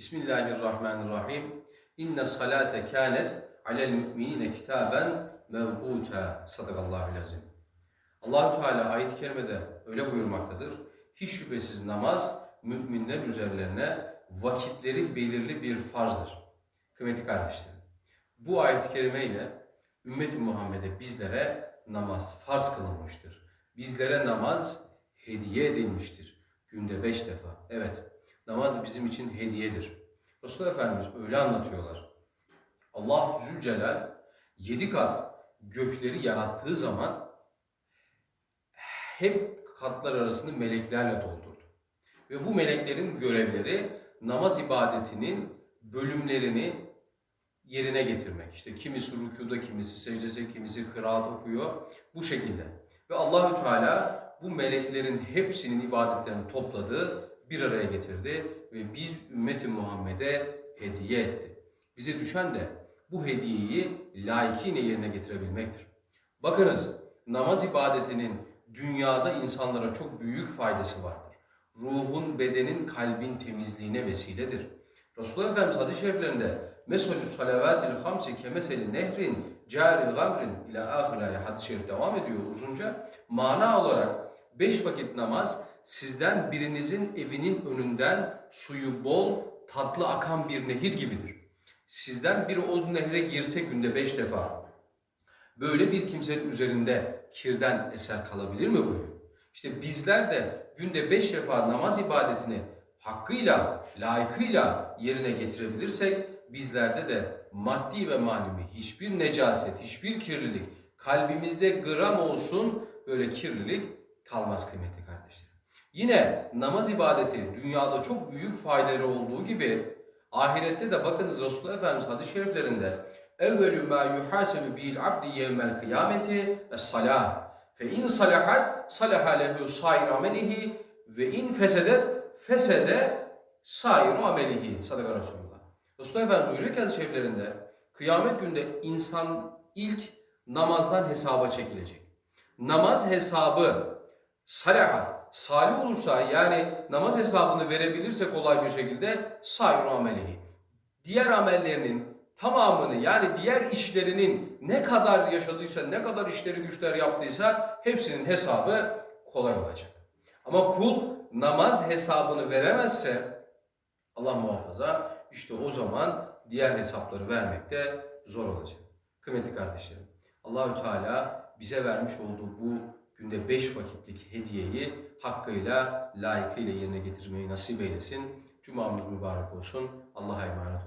Bismillahirrahmanirrahim. İnne salate kânet alel müminine kitaben mevkuta. Sadakallahu azim. Allahu Teala ayet-i kerimede öyle buyurmaktadır. Hiç şüphesiz namaz müminler üzerlerine vakitleri belirli bir farzdır. Kıymetli kardeşlerim. Bu ayet-i kerime ile ümmet-i Muhammed'e bizlere namaz farz kılınmıştır. Bizlere namaz hediye edilmiştir. Günde beş defa. Evet, namaz bizim için hediyedir. Resulullah Efendimiz öyle anlatıyorlar. Allah Zülcelal yedi kat gökleri yarattığı zaman hep katlar arasını meleklerle doldurdu. Ve bu meleklerin görevleri namaz ibadetinin bölümlerini yerine getirmek. İşte kimisi rükuda, kimisi secdesi, kimisi kıraat okuyor. Bu şekilde. Ve Allahü Teala bu meleklerin hepsinin ibadetlerini topladı, bir araya getirdi ve biz ümmeti Muhammed'e hediye etti. Bize düşen de bu hediyeyi layıkıyla yerine getirebilmektir. Bakınız, namaz ibadetinin dünyada insanlara çok büyük faydası vardır. Ruhun, bedenin, kalbin temizliğine vesiledir. Resulullah Efendimiz hadis-i şeriflerinde mesolü salavatil hamsi kemeseli nehrin caril gamrin ile ahiraya hadis-i şerif devam ediyor uzunca. Mana olarak beş vakit namaz sizden birinizin evinin önünden suyu bol, tatlı akan bir nehir gibidir. Sizden biri o nehre girse günde beş defa, böyle bir kimsenin üzerinde kirden eser kalabilir mi buyuruyor. İşte bizler de günde beş defa namaz ibadetini hakkıyla, layıkıyla yerine getirebilirsek bizlerde de maddi ve manevi hiçbir necaset, hiçbir kirlilik kalbimizde gram olsun böyle kirlilik kalmaz kıymetli. Yine namaz ibadeti dünyada çok büyük faydaları olduğu gibi ahirette de bakınız Resulullah Efendimiz hadis-i şeriflerinde evvelü ma yuhasebu bil abdi yevmel kıyameti es-salah fe in salahat salaha lehu sair amelihi ve in fesedet fesede sair amelihi sadaka Resulullah. Resulullah Efendimiz buyuruyor ki hadis-i şeriflerinde kıyamet günde insan ilk namazdan hesaba çekilecek. Namaz hesabı salaha salih olursa yani namaz hesabını verebilirse kolay bir şekilde sair amelihi. Diğer amellerinin tamamını yani diğer işlerinin ne kadar yaşadıysa, ne kadar işleri güçler yaptıysa hepsinin hesabı kolay olacak. Ama kul namaz hesabını veremezse Allah muhafaza işte o zaman diğer hesapları vermekte zor olacak. Kıymetli kardeşlerim, Allahü Teala bize vermiş olduğu bu günde beş vakitlik hediyeyi hakkıyla, layıkıyla yerine getirmeyi nasip eylesin. Cumamız mübarek olsun. Allah'a emanet